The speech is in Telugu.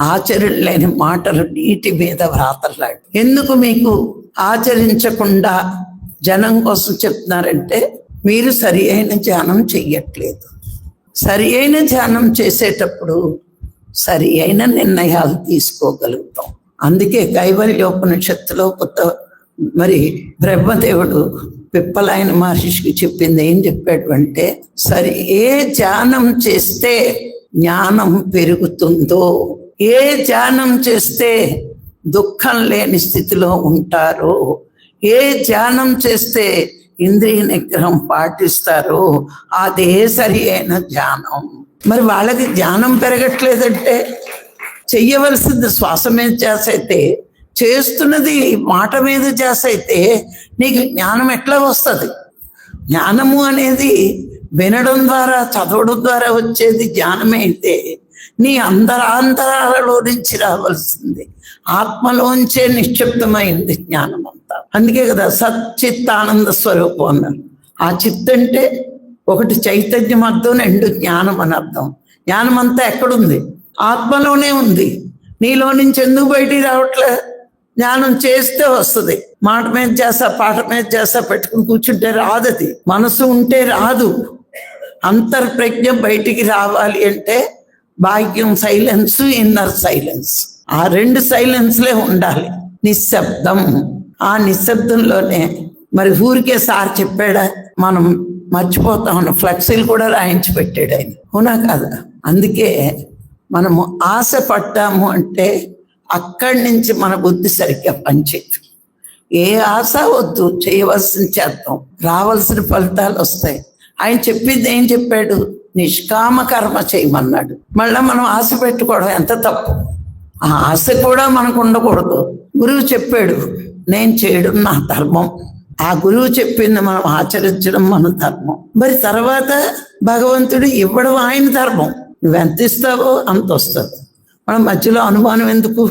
ఆచరణ లేని మాటలు నీటి మీద వ్రాతలాడు. ఎందుకు మీకు ఆచరించకుండా జనం కోసం చెప్తున్నారంటే మీరు సరి అయిన ధ్యానం చెయ్యట్లేదు. సరి అయిన ధ్యానం చేసేటప్పుడు సరి అయిన నిర్ణయాలు తీసుకోగలుగుతాం. అందుకే కైవల్యోపనిషత్తులో కొత్త మరి బ్రహ్మదేవుడు పిప్పలైన మహర్షికి చెప్పింది ఏం చెప్పాడు అంటే సరి ఏ ధ్యానం చేస్తే జ్ఞానం పెరుగుతుందో ఏ ధ్యానం చేస్తే దుఃఖం లేని స్థితిలో ఉంటారో ఏ ధ్యానం చేస్తే ఇంద్రియ నిగ్రహం పాటిస్తారో అదే సరి అయిన ధ్యానం. మరి వాళ్ళకి ధ్యానం పెరగట్లేదంటే చెయ్యవలసింది శ్వాస మీద ధ్యాస అయితే చేస్తున్నది మాట మీద ధ్యాస అయితే నీకు జ్ఞానం ఎట్లా వస్తుంది? జ్ఞానము అనేది వినడం ద్వారా చదవడం ద్వారా వచ్చేది జ్ఞానమైతే నీ అంతరాంతరాలలో నుంచి రావాల్సింది. ఆత్మలోంచే నిశ్శబ్దమైంది జ్ఞానం అంతా అందుకే కదా సచ్చిత్తానంద స్వరూపం అన్నారు. ఆ చిత్ అంటే ఒకటి చైతన్యం అర్థం రెండు జ్ఞానం అని అర్థం. జ్ఞానం అంతా ఎక్కడుంది? ఆత్మలోనే ఉంది. నీలో నుంచి ఎందుకు బయటికి రావట్లే? జ్ఞానం చేస్తే వస్తుంది. మాట మీద చేస్తా పాట మీద చేస్తా పెట్టుకుని కూర్చుంటే రాదు అది మనసు ఉంటే రాదు. అంతర్ప్రజ్ఞ బయటికి రావాలి అంటే భాగ్యం సైలెన్స్ ఇన్నర్ సైలెన్స్ ఆ రెండు సైలెన్స్లే ఉండాలి. నిశ్శబ్దం. ఆ నిశ్శబ్దంలోనే మరి ఊరికే సార్ చెప్పాడా? మనం మర్చిపోతా ఉన్నాం ఫ్లెక్సీలు కూడా రాయించి పెట్టాడు ఆయన. అవునా కదా? అందుకే మనము ఆశ పడ్డాము అంటే అక్కడి నుంచి మన బుద్ధి సరిగ్గా పనిచేయదు. ఏ ఆశ వద్దు చేయవలసిన చేద్దాం. రావాల్సిన ఫలితాలు వస్తాయి. ఆయన చెప్పింది ఏం చెప్పాడు? నిష్కామ కర్మ చేయమన్నాడు. మళ్ళీ మనం ఆశ పెట్టుకోవడం ఎంత తప్పు? ఆ ఆశ కూడా మనకు ఉండకూడదు. గురువు చెప్పాడు నేను చేయడం నా ధర్మం. ఆ గురువు చెప్పింది మనం ఆచరించడం మన ధర్మం. మరి తర్వాత భగవంతుడు ఇవ్వడం ఆయన ధర్మం. నువ్వు ఎంత ఇస్తావో అంత వస్తుంది. మన మధ్యలో అనుమానం ఎందుకు?